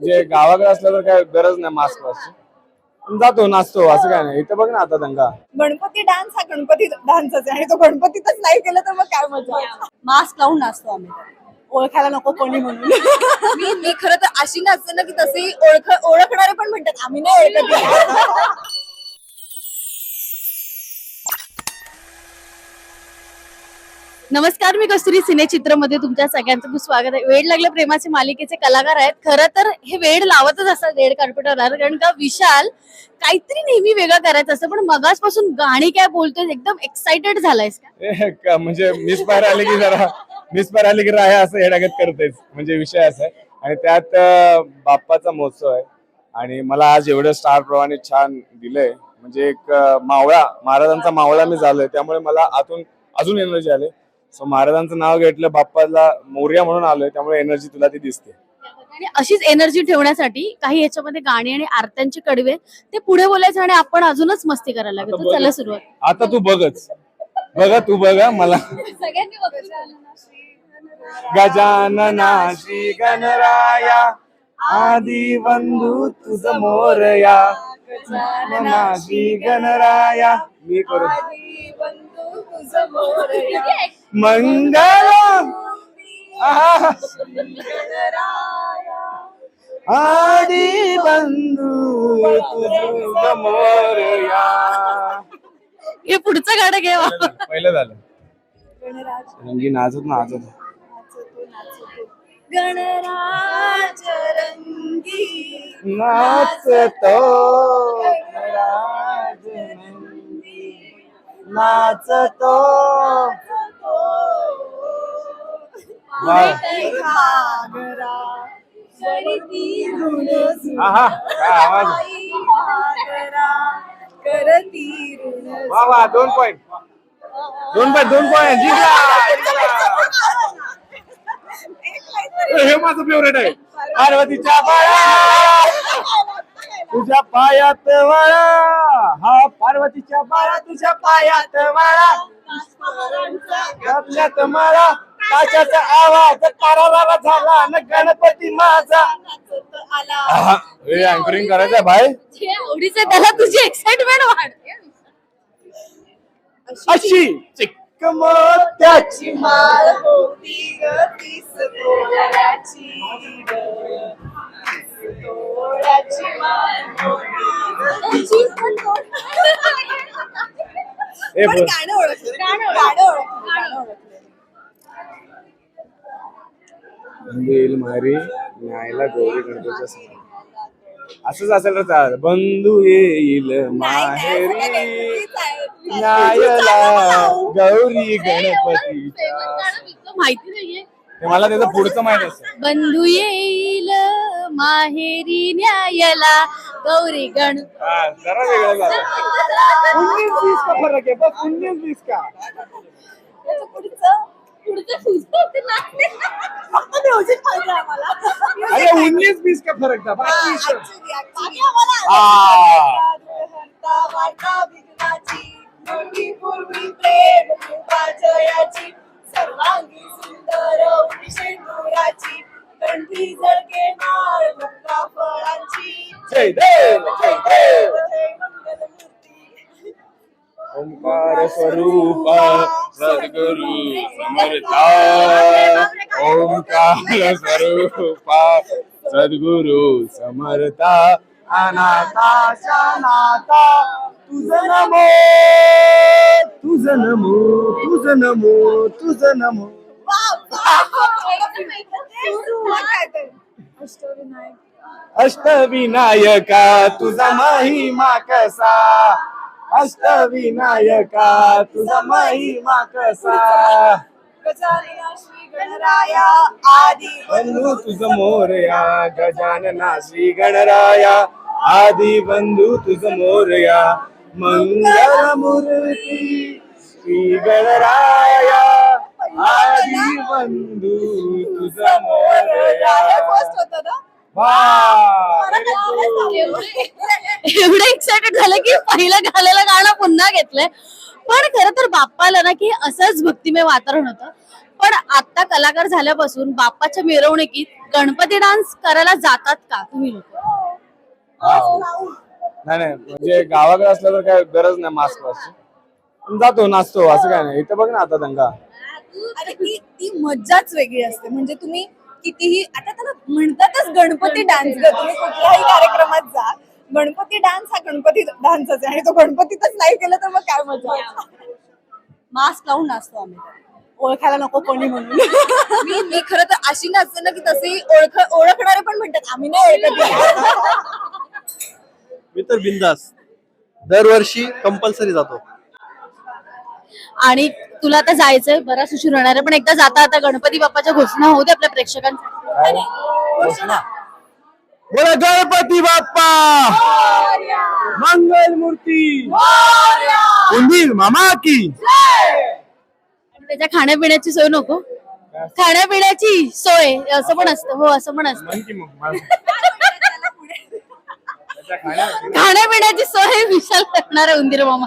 म्हणजे गावाकडे असलं तर काय गरज नाही मास्क वाजची. पण जातो नाचतो असं काय नाही. इथं बघ ना आता दंगा. गणपती डान्स हा गणपती डान्सच आहे. आणि तो गणपतीतच नाही केलं तर मग काय मजा मास्क लावून नाचतो आम्ही. ओळखायला नको कोणी म्हणून. मी मी खरं तर अशी नाचते ना की तसे ओळख ओळखणारे पण म्हणतात आम्ही नाही ओळखत. नमस्कार मी कस्तुरी सिनेचित्रमध्ये तुमच्या सगळ्यांचं खूप स्वागत आहे. वेळ लागल्या प्रेमाचे मालिकेचे कलाकार आहेत. खरं तर हे वेळ लावतच असतात रेड कार्पेटवर कारण का विशाल काहीतरी नेहमी वेगळं करायचं असतं. पण मगासपासून गाणी काय बोलतोय एकदम एक्साइटेड झालायस का? म्हणजे मिस पार आले की जरा मिस पार आले की राहा असं हेडागत करतेच म्हणजे विषय असा आहे. आणि त्यात बाप्पाचा महोत्सव आहे. आणि मला आज एवढं स्टार प्रमाणे छान दिलंय. म्हणजे एक मावळा महाराजांचा मावळा मी झालोय. त्यामुळे मला आतून अजून एनर्जी आले. सो महाराजांचं नाव घेतलं बाप्पाला मोर्या म्हणून आलोय त्यामुळे एनर्जी तुला ती दिसते. आणि अशीच एनर्जी ठेवण्यासाठी काही याच्यामध्ये गाणी आणि आरत्यांची कडवे ते पुढे बोलायचं आणि आपण अजूनच मस्ती करायला आता लागतो बघ. चला सुरुवात. आता तू बघच. बघा तू बघा मला. सगळ्यांनी गजानना श्री गणराया आदी बंधू तुझ मोरया. गजानना श्री गणराया. मी करू. मंगल. आहा. आदी बंधू तुझ मोरया. हे पुढचं गाणं घ्या पहिलं झालं रंगी नाचत नाचत गणराज घागरा करती ऋण वा वा दोन पॉइंट दोन पॉइंट दोन पॉइंट जिंकला. हे माझं फेवरेट आहे. पार्वतीच्या बाळा तुझ्या पायात वाळा. हा पार्वतीच्या बाळा तुझ्या पायात वाळा. ताशाचा आवाज तारावारा झाला न गणपती माझा. आला अँकरिंग करायचं भाई. जे आवडीचं आहे त्याला तुझी एक्साइटमेंट वाढते. अशी चिक्क मोत्याची माळ होती ग तीस तोळ्याची ए, पण बोल. गाणं ओळखलं गाणं गाणं ओळखलं गाणं ओळखलं बंधू येईल मारी न्यायला गौरी गणपतीच्या समोर असंच असेल तर बंधू येईल नाही, नाही, असं काय नाही. माहेरी आहे, प्लीज. न्यायला गौरी गणपतीच्या माहिती नाहीये ते मला त्याचं पुढचं माहीत असतं. बंधू येईल माहेरी न्यायला. गौरी गण. हा, जरा वेगळं झालं. उन्नीस बीस का फरक आहे? बस उन्नीस बीस का? त्याचं पुढचं फक्त music पाहिजे आम्हाला. Music अरे. उन्नीस बीस का फरक था हा, बाकी actually, actually आम्हाला हा. हंता वाटा विघ्नाची, मोठी पूर्वी प्रेम कृपा कंठी झळके मुक्ता फळांची. जय देव जय देव. जय मंगलमूर्ती. ओंकार स्वरूप सद्गुरु समर्था. ओंकार स्वरूप सद्गुरु समर्था. अनाथाच्या नाथा तुझ नमो तुझ नमो तुझ नमो तुझ नमो. अष्टविनायक अष्टविनायका तुझा महिमा कसा? अष्टविनायका तुझा महिमा कसा? गजानना श्री गणराया आदी बंधू तुझ मोरया गजानना श्री गणराया आदी बंधू तुझ मोरया मंगल मूर्ती श्री गणराया। बंधू तुझ होतं ना. एवढं एक्साइटेड झालं की पहिलं घालेलं गाणं पुन्हा घेतलंय. पण खरं तर बाप्पाला ना की असंच भक्तिमय वातावरण होतं. पण आता कलाकार झाल्यापासून बाप्पाच्या मिरवणुकीत गणपती डान्स करायला जातात का तुम्ही लोक? नाही नाही. म्हणजे गावाकडे असलं तर काय गरज नाही मास्क जातो नाचतो असं काय नाही. इथं बघ ना आता दंगा. ती मज्जाच वेगळी असते. म्हणजे तुम्ही कितीही आता त्याला म्हणतातच गणपती डान्स ग तुम्ही कुठल्याही कार्यक्रमात जा. गणपती डान्स हा गणपती डान्सच आहे आणि तो गणपतीतच नाही केलं तर मग काय मजा? मास्क लावून नाचतो आम्ही. ओळखायला नको कोणी म्हणून. मी मी खरं तर अशी नाचते ना की तसे ओळख ओळखणारे पण म्हणतात आम्ही नाही ओळखत मी तर बिंदास. दरवर्षी कंपल्सरी जातो. आणि तुला आता जायचंय बराच उशीर होणार आहे पण एकदा जाता आता गणपती बाप्पाच्या घोषणा होऊ दे आपल्या प्रेक्षकांसाठी. बोला गणपती बाप्पा! मंगल मूर्ती! उंदीर मामा की! आणि त्याच्या खाण्यापिण्याची सोय नको. खाण्यापिण्याची सोय असं पण असतं हो असं पण असतं. मग मला. खाण्यापिण्याची सोय विशाल करणार आहे उंदीर मामा.